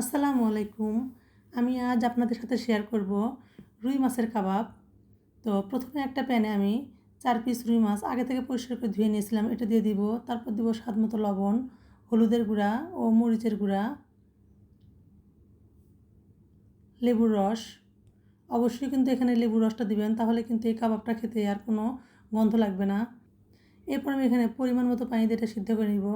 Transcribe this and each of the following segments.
আসসালামু আলাইকুম। আমি আজ আপনাদের সাথে শেয়ার করব রুই মাছের কাবাব। তো প্রথমে একটা প্যানে আমি চার পিস রুই মাছ আগে থেকে পরিষ্কার করে ধুয়ে নিয়েছিলাম, এটা দিয়ে দিব। তারপর দিব স্বাদ মতো লবণ, হলুদের গুঁড়া ও মরিচের গুঁড়া, লেবুর রস। অবশ্যই কিন্তু এখানে লেবুর রসটা দিবেন, তাহলে কিন্তু এই কাবাবটা খেতে আর কোনো গন্ধ লাগবে না। এরপর আমি এখানে পরিমাণ মতো পানি দিয়ে এটা সিদ্ধ করে নিব।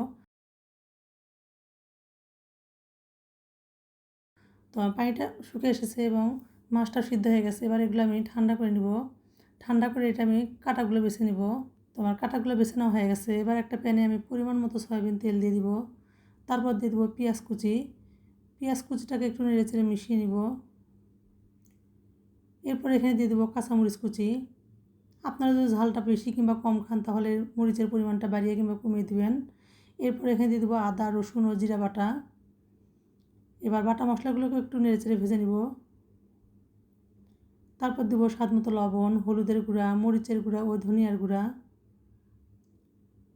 তো পানিটা শুকে এসেছে এবং মাছটা সিদ্ধ হয়ে গেছে। এবার এগুলো আমি ঠান্ডা করে নিব। ঠান্ডা করে এটা আমি কাটাগুলো বেছে নিব। তোমার কাটাগুলো বেছে নেওয়া হয়ে গেছে। এবার একটা প্যানে আমি পরিমাণ মতো সয়াবিন তেল দিয়ে দিব। তারপর দিয়ে দেবো পেঁয়াজ কুচি। পেঁয়াজ কুচিটাকে একটু নেড়ে চেড়ে মিশিয়ে নিব। এরপর এখানে দিয়ে দেবো কাঁচামরিচ কুচি। আপনারা যদি ঝালটা বেশি কিংবা কম খান, তাহলে মরিচের পরিমাণটা বাড়িয়ে কিংবা কমিয়ে দেবেন। এরপর এখানে দিয়ে দেবো আদা, রসুন ও জিরা বাটা। এবার বাটা মশলাগুলোকে একটু নেড়ে চেড়ে ভেজে নিব। তারপর দেবো স্বাদ মতো লবণ, হলুদের গুঁড়া, মরিচের গুঁড়া ও ধনিয়ার গুঁড়া।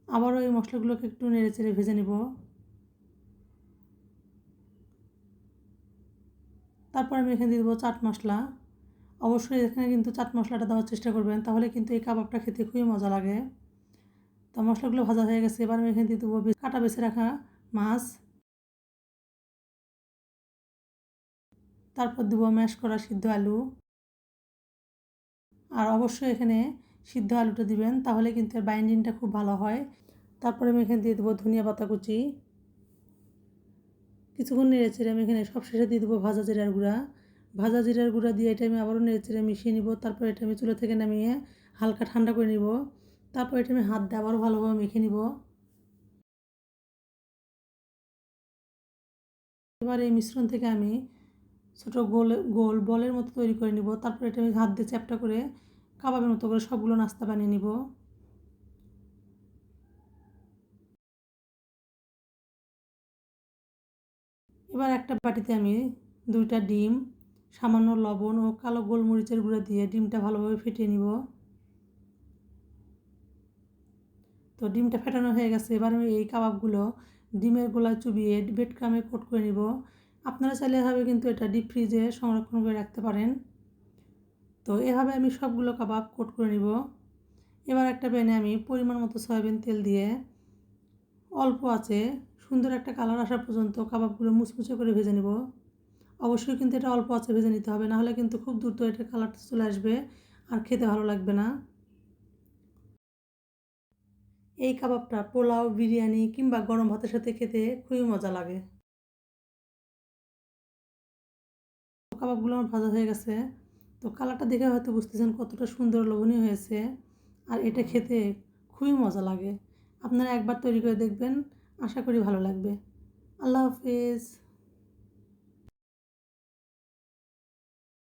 আবারও এই মশলাগুলোকে একটু নেড়ে চেড়ে ভেজে নিব। তারপর আমি এখানে দিয়ে দেবো চাট মশলা। অবশ্যই এখানে কিন্তু চাট মশলাটা দেওয়ার চেষ্টা করবেন, তাহলে কিন্তু এই কাবাবটা খেতে খুবই মজা লাগে। তো মশলাগুলো ভাজা হয়ে গেছে, এবার আমি এখানে দিয়ে দেবো কাটা বেছে রাখা মাছ। তারপর দেবো ম্যাশ করা সিদ্ধ আলু। আর অবশ্যই এখানে সিদ্ধ আলুটা দিবেন, তাহলে কিন্তু এর বাইন্ডিংটা খুব ভালো হয়। তারপরে আমি এখানে দিয়ে দেবো ধনিয়া পাতা কুচি। কিছুক্ষণ নেড়ে চেড়ে আমি এখানে সবশেষে দিয়ে দেবো ভাজা জিরার গুঁড়া। ভাজা জিরার গুঁড়া দিয়ে এটা আমি আবারও নেড়ে চেড়ে মিশিয়ে নিব, তারপর এটা আমি চুলো থেকে নামিয়ে হালকা ঠান্ডা করে নিব। তারপর এটা আমি হাত দিয়ে আবারও ভালোভাবে মেখে নিব। এবার এই মিশ্রণ থেকে আমি ছোটো গোল গোল বলের মতো তৈরি করে নিব। তারপর এটা আমি হাত দিয়ে চ্যাপটা করে কাবাবের মতো করে সবগুলো নাস্তা বানিয়ে নিব। এবার একটা বাটিতে আমি দুইটা ডিম, সামান্য লবণ ও কালো গোলমরিচের গুঁড়ো দিয়ে ডিমটা ভালোভাবে ফেটিয়ে নিব। তো ডিমটা ফেটানো হয়ে গেছে। এবার আমি এই কাবাবগুলো ডিমের গোলায় চুবিয়ে বেড ক্রামে কোট করে নিব। আপনারা চাইলে এভাবে কিন্তু এটা ডিপ ফ্রিজে সংরক্ষণ করে রাখতে পারেন। তো এভাবে আমি সবগুলো কাবাব কোট করে নিব। এবার একটা প্যানে আমি পরিমাণ মতো সয়াবিন তেল দিয়ে অল্প আছে, সুন্দর একটা কালার আসা পর্যন্ত কাবাবগুলো মুচমুচে করে ভেজে নেব। অবশ্যই কিন্তু এটা অল্প আছে, ভেজে নিতে হবে, নাহলে কিন্তু খুব দ্রুত এটা কালারটা চলে আসবে আর খেতে ভালো লাগবে না। এই কাবাবটা পোলাও, বিরিয়ানি কিংবা গরম ভাতের সাথে খেতে খুবই মজা লাগে। কাবাবগুলো আমার ভাজা হয়ে গেছে। তো কালারটা দেখে হয়তো বুঝতেছেন কতটা সুন্দর লোভনীয় হয়েছে। আর এটা খেতে খুবই মজা লাগে। আপনারা একবার তৈরি করে দেখবেন। আশা করি ভালো লাগবে। আল্লাহ হাফিজ।